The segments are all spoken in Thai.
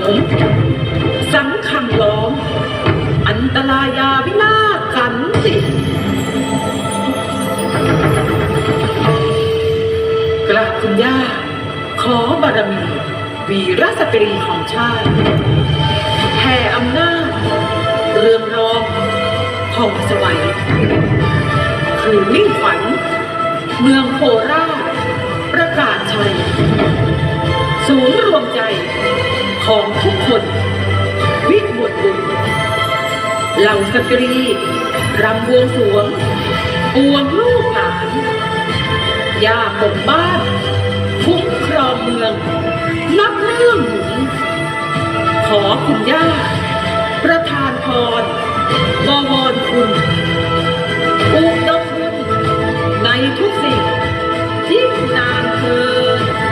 มสังขังล้อม อันตรายาวินาศสันติกระคุณย่า ขอบารมี วีรสตรีของชาติแผ่อำนาจ เรืองรองผ่องสวัยคือมิ่งขวัญเมืองโคราชประกาศชัยศูนย์รวมใจ ของทุกคน วิมลบุญเหล่าสตรีรำบวงสวงปวงลูกหลานย่าปกบ้านคุ้มครองเมือง นับเรื่องหนุนขอคุณย่า ประทานพรบวรคุณอุดมบุญในทุกสิ่งที่นานเธอ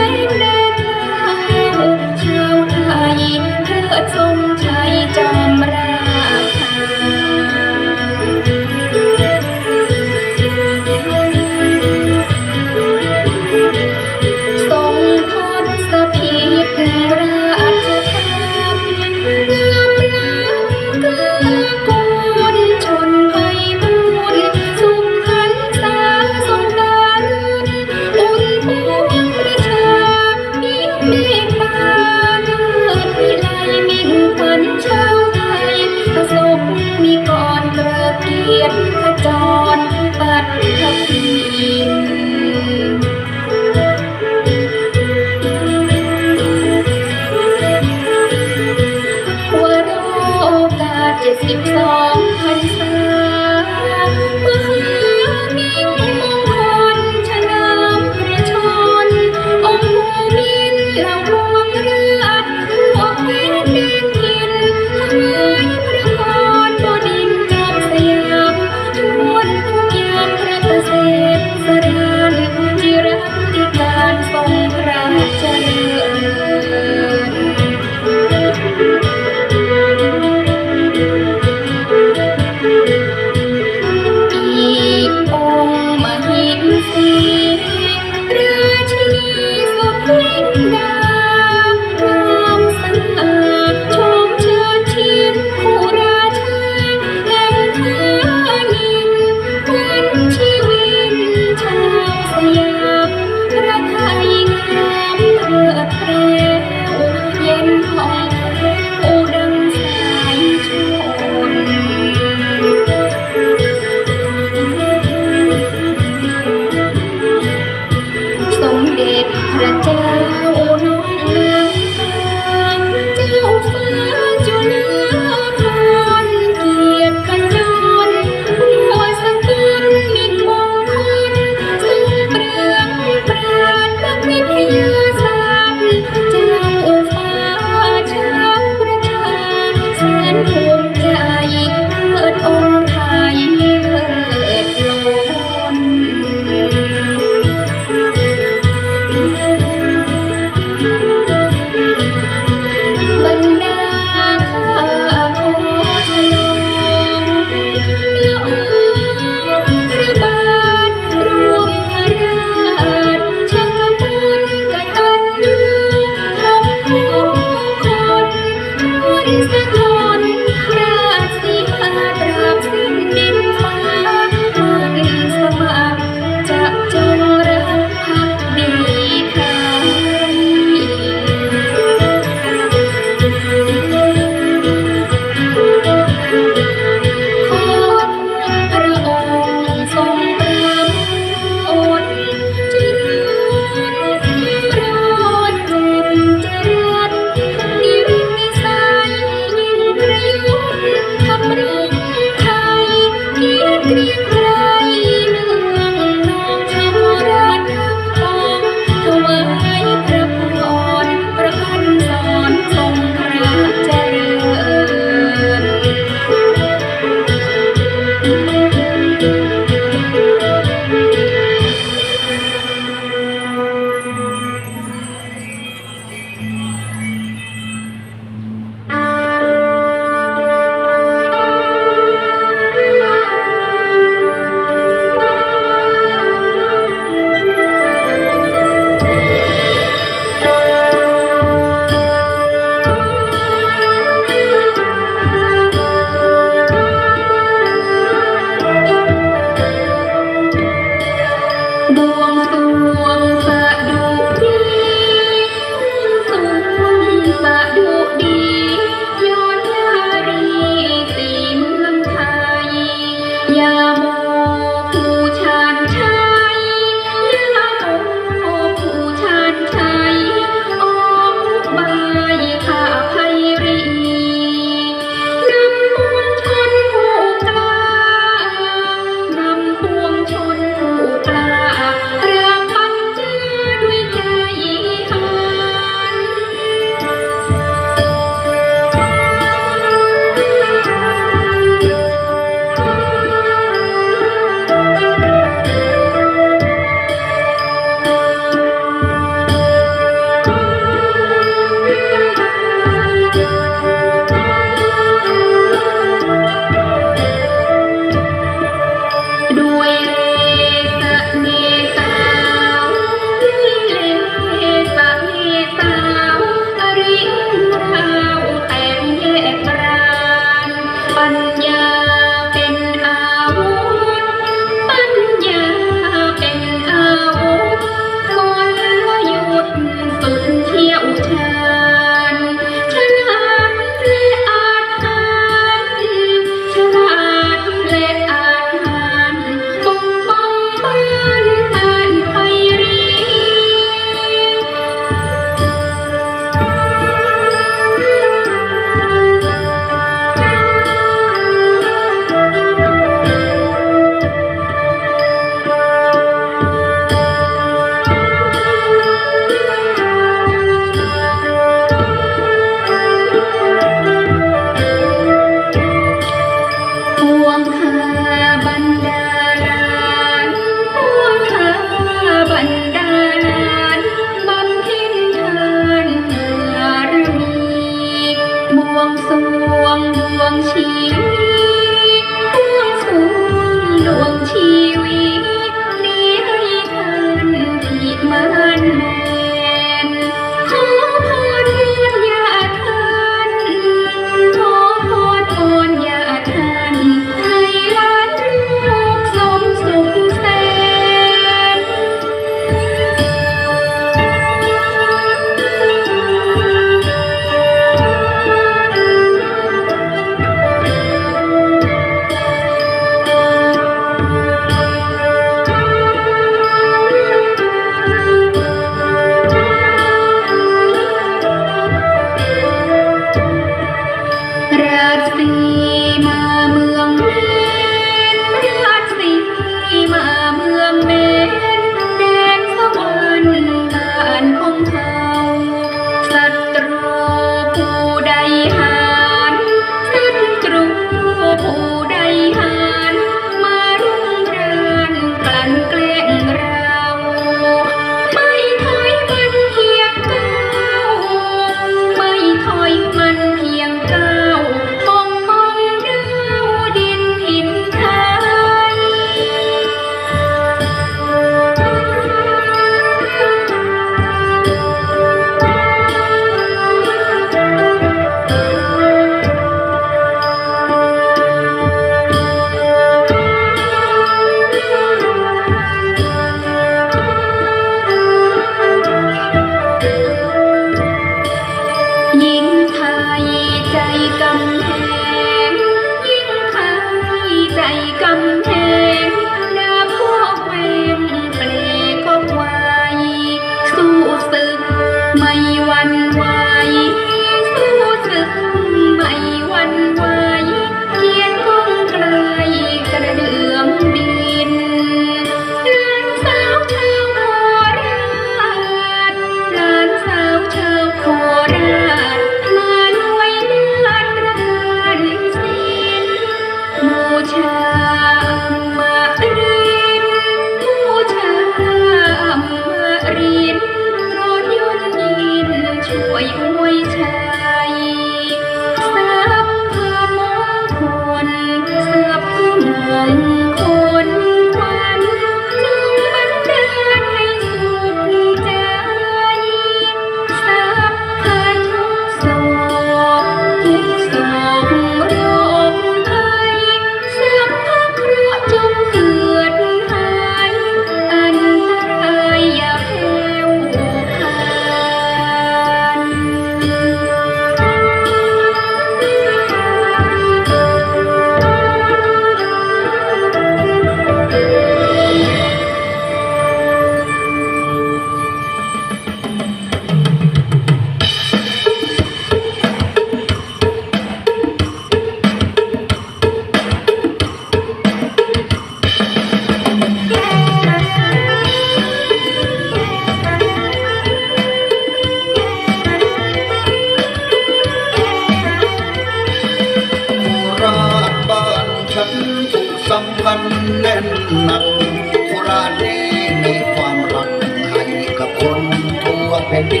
ผ่นดิ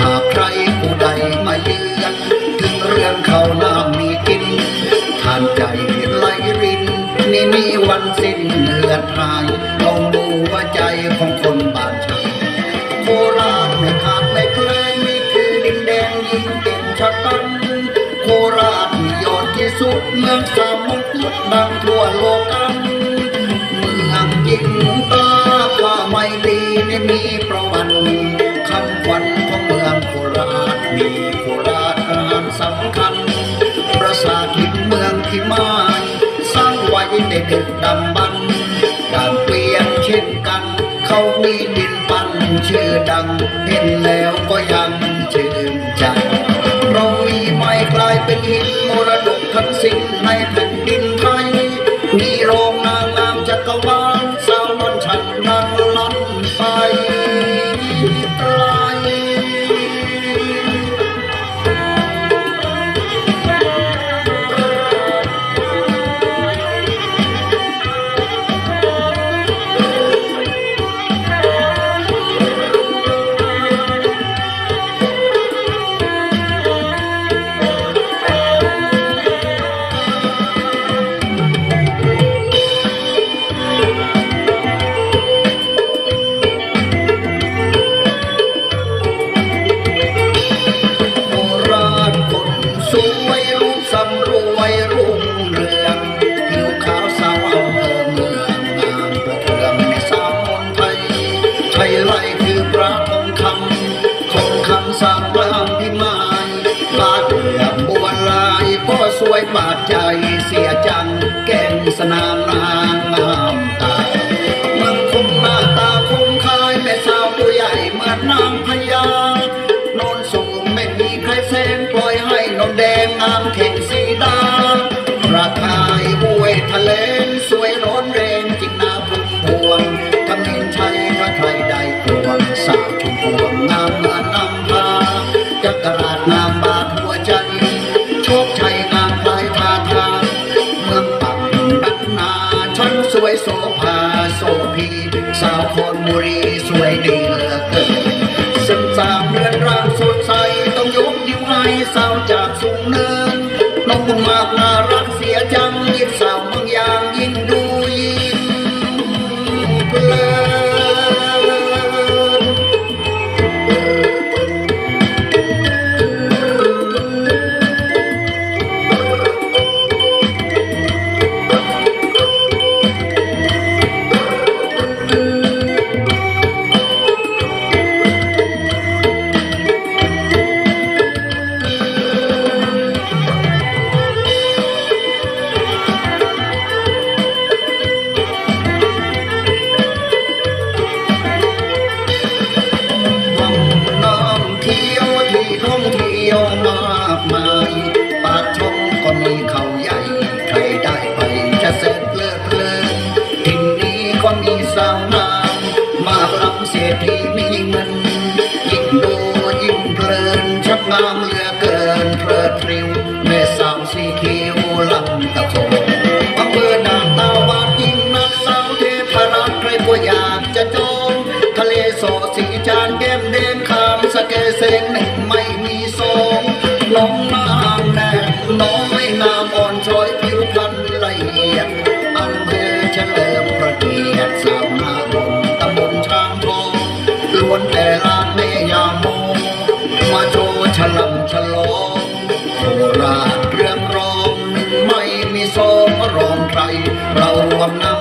หากใครผู้ใดมาเยือนถึงเรื่องเขาน้ำมีกินทานใจไหลรินนี่มีวันสิ้นเลือดลายลองดูว่าใจของคนบ้านชายโคราชไม่ขาดไม่แคลนนี่คือดินแดงยิ่งเก่งชะกันโคราชยอดที่สุดเมืองสามุขดังทั่วโลกันเมืองยิ่งตาว่าไม่ดีนี่มีประวัติ ชื่อดังเห็นแล้วก็ยังชื่นใจเรามีไม่กลายเป็นหินมรดกทั้งสิ้นใน তোমার long look for but one now.